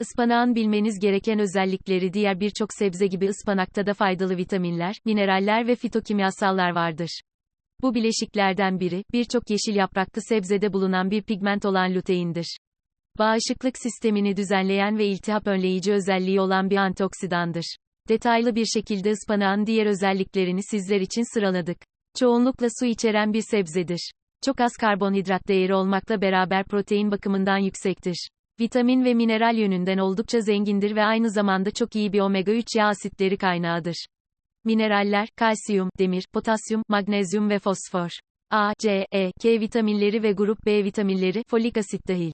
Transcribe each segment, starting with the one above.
Ispanağın bilmeniz gereken özellikleri diğer birçok sebze gibi ıspanakta da faydalı vitaminler, mineraller ve fitokimyasallar vardır. Bu bileşiklerden biri, birçok yeşil yapraklı sebzede bulunan bir pigment olan luteindir. Bağışıklık sistemini düzenleyen ve iltihap önleyici özelliği olan bir antioksidandır. Detaylı bir şekilde ıspanağın diğer özelliklerini sizler için sıraladık. Çoğunlukla su içeren bir sebzedir. Çok az karbonhidrat değeri olmakla beraber protein bakımından yüksektir. Vitamin ve mineral yönünden oldukça zengindir ve aynı zamanda çok iyi bir omega-3 yağ asitleri kaynağıdır. Mineraller, kalsiyum, demir, potasyum, magnezyum ve fosfor. A, C, E, K vitaminleri ve grup B vitaminleri, folik asit dahil.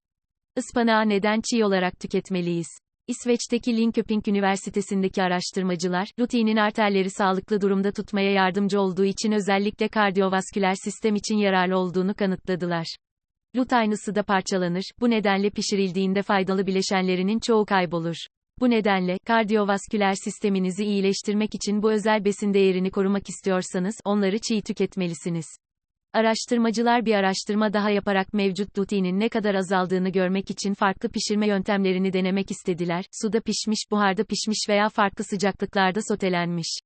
Ispanağı neden çiğ olarak tüketmeliyiz? İsveç'teki Linköping Üniversitesi'ndeki araştırmacılar, rutinin arterleri sağlıklı durumda tutmaya yardımcı olduğu için özellikle kardiyovasküler sistem için yararlı olduğunu kanıtladılar. Lutein ısıda parçalanır, bu nedenle pişirildiğinde faydalı bileşenlerinin çoğu kaybolur. Bu nedenle, kardiyovasküler sisteminizi iyileştirmek için bu özel besin değerini korumak istiyorsanız, onları çiğ tüketmelisiniz. Araştırmacılar bir araştırma daha yaparak mevcut luteinin ne kadar azaldığını görmek için farklı pişirme yöntemlerini denemek istediler. Suda pişmiş, buharda pişmiş veya farklı sıcaklıklarda sotelenmiş.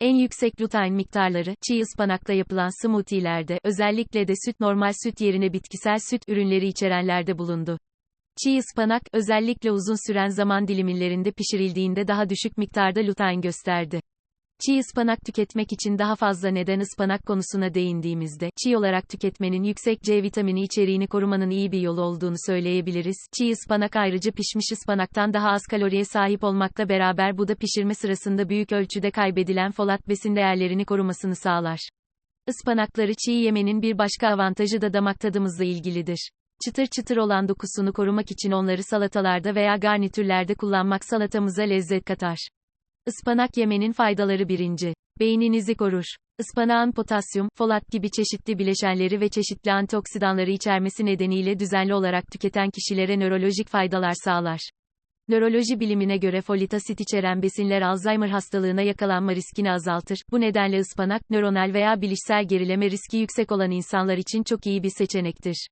En yüksek lutein miktarları, çiğ ıspanakla yapılan smoothie'lerde, özellikle de süt normal süt yerine bitkisel süt ürünleri içerenlerde bulundu. Çiğ ıspanak, özellikle uzun süren zaman dilimlerinde pişirildiğinde daha düşük miktarda lutein gösterdi. Çiğ ıspanak tüketmek için daha fazla neden ıspanak konusuna değindiğimizde, çiğ olarak tüketmenin yüksek C vitamini içeriğini korumanın iyi bir yolu olduğunu söyleyebiliriz. Çiğ ıspanak ayrıca pişmiş ıspanaktan daha az kaloriye sahip olmakla beraber bu da pişirme sırasında büyük ölçüde kaybedilen folat besin değerlerini korumasını sağlar. Ispanakları çiğ yemenin bir başka avantajı da damak tadımızla ilgilidir. Çıtır çıtır olan dokusunu korumak için onları salatalarda veya garnitürlerde kullanmak salatamıza lezzet katar. Ispanak yemenin faydaları birinci. Beyninizi korur. Ispanağın potasyum, folat gibi çeşitli bileşenleri ve çeşitli antioksidanları içermesi nedeniyle düzenli olarak tüketen kişilere nörolojik faydalar sağlar. Nöroloji bilimine göre folit asit içeren besinler Alzheimer hastalığına yakalanma riskini azaltır. Bu nedenle ıspanak, nöronal veya bilişsel gerileme riski yüksek olan insanlar için çok iyi bir seçenektir.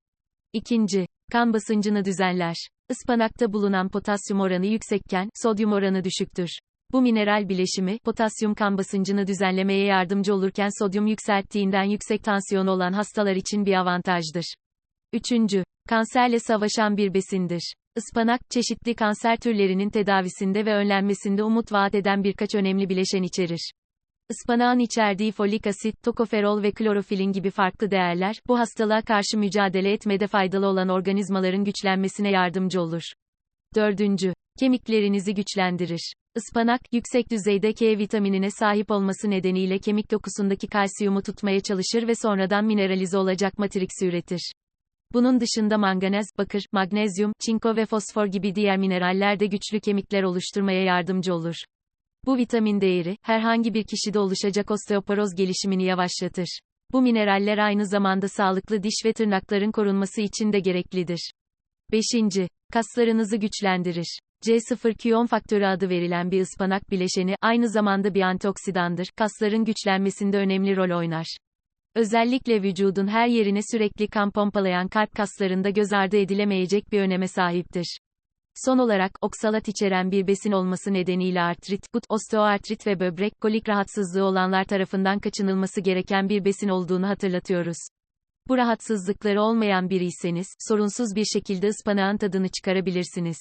İkinci, kan basıncını düzenler. Ispanakta bulunan potasyum oranı yüksekken, sodyum oranı düşüktür. Bu mineral bileşimi, potasyum kan basıncını düzenlemeye yardımcı olurken sodyum yükselttiğinden yüksek tansiyon olan hastalar için bir avantajdır. Üçüncü, kanserle savaşan bir besindir. Ispanak, çeşitli kanser türlerinin tedavisinde ve önlenmesinde umut vaat eden birkaç önemli bileşen içerir. Ispanağın içerdiği folik asit, tokoferol ve klorofilin gibi farklı değerler, bu hastalığa karşı mücadele etmede faydalı olan organizmaların güçlenmesine yardımcı olur. Dördüncü, kemiklerinizi güçlendirir. Ispanak, yüksek düzeyde K vitaminine sahip olması nedeniyle kemik dokusundaki kalsiyumu tutmaya çalışır ve sonradan mineralize olacak matriksi üretir. Bunun dışında manganez, bakır, magnezyum, çinko ve fosfor gibi diğer mineraller de güçlü kemikler oluşturmaya yardımcı olur. Bu vitamin değeri, herhangi bir kişide oluşacak osteoporoz gelişimini yavaşlatır. Bu mineraller aynı zamanda sağlıklı diş ve tırnakların korunması için de gereklidir. 5. Kaslarınızı güçlendirir. C0Q10 faktörü adı verilen bir ıspanak bileşeni, aynı zamanda bir antioksidandır, kasların güçlenmesinde önemli rol oynar. Özellikle vücudun her yerine sürekli kan pompalayan kalp kaslarında göz ardı edilemeyecek bir öneme sahiptir. Son olarak, oksalat içeren bir besin olması nedeniyle artrit, gut, osteoartrit ve böbrek, kolik rahatsızlığı olanlar tarafından kaçınılması gereken bir besin olduğunu hatırlatıyoruz. Bu rahatsızlıkları olmayan biriyseniz, sorunsuz bir şekilde ıspanağın tadını çıkarabilirsiniz.